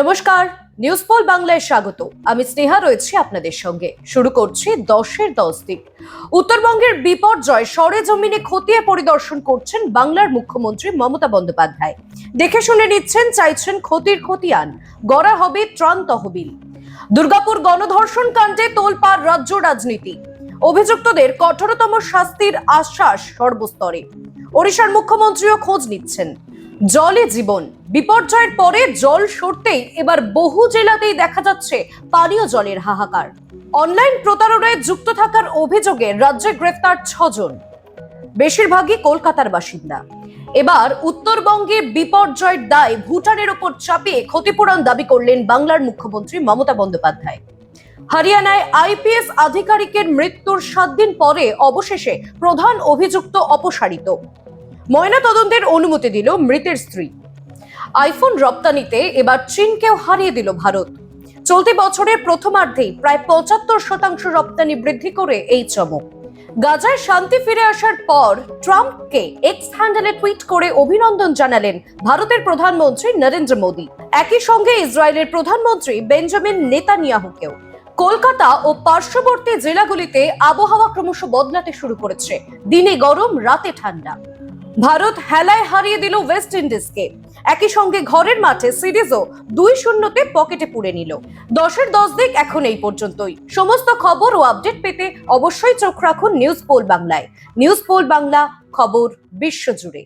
নমস্কার, news pole বাংলায় স্বাগত। আমি স্নেহা রয়েছি আপনাদের সঙ্গে। শুরু করছি দশের দশ দিক উত্তরবঙ্গের বিপর্যয় সরেজমিনে খতিয়ে পরিদর্শন করছেন বাংলার মুখ্যমন্ত্রী মমতা বন্দ্যোপাধ্যায়। দেখে শুনে নিচ্ছেন, চাইছেন ক্ষতির খতিয়ান। গড়া হবে ত্রাণ তহবিল। দুর্গাপুর গণধর্ষণ কাণ্ডে তোলপাড় রাজ্য রাজনীতি। অভিযুক্তদের কঠোরতম শাস্তির আশ্বাস সর্বস্তরে। ওড়িশার মুখ্যমন্ত্রীও খোঁজ নিচ্ছেন। জলে জীবন। বিপর্যয়ের পরে জল সরতেই এবার বহু জেলাতেই দেখা যাচ্ছে পানীয় জলের হাহাকার। অনলাইন প্রতারণায় যুক্ত থাকার অভিযোগে রাজ্যে গ্রেফতার ছজন। বেশিরভাগই কলকাতার বাসিন্দা। এবার উত্তরবঙ্গে বিপর্যয়ের দায় ভুটানের ওপর চাপিয়ে ক্ষতিপূরণ দাবি করলেন বাংলার মুখ্যমন্ত্রী মমতা বন্দ্যোপাধ্যায়। হরিয়ানায় আইপিএস আধিকারিকের মৃত্যুর সাত দিন পরে অবশেষে প্রধান অভিযুক্ত অপসারিত। ময়না তদন্তের অনুমতি দিল মৃতের স্ত্রী। আইফোন রপ্তানিতে এবার চীনকেও হারিয়ে দিল ভারত। চলতি বছরের প্রথমার্ধেই প্রায় পঁচাত্তর শতাংশ রপ্তানি বৃদ্ধি করে এই চমক। গাজায় শান্তি ফিরে আসার পর ট্রাম্পকে এক্স হ্যান্ডেলে টুইট করে অভিনন্দন জানালেন ভারতের প্রধানমন্ত্রী নরেন্দ্র মোদী। একই সঙ্গে ইসরায়েলের প্রধানমন্ত্রী বেঞ্জামিন নেতানিয়াহুকেও। কলকাতা ও পার্শ্ববর্তী জেলাগুলিতে আবহাওয়া ক্রমশ বদলাতে শুরু করেছে। দিনে গরম, রাতে ঠান্ডা। ভারত হেলায় হারিয়ে দিল ওয়েস্ট ইন্ডিজকে একই সঙ্গে ঘরের মাঠে সিরিজও দুই শূন্যতে পকেটে পুড়ে নিল। দশের দশ দিক এখন এই পর্যন্তই। সমস্ত খবর ও আপডেট পেতে অবশ্যই চোখ রাখুন নিউজ পোল বাংলায় নিউজ পোল বাংলা খবর বিশ্বজুড়ে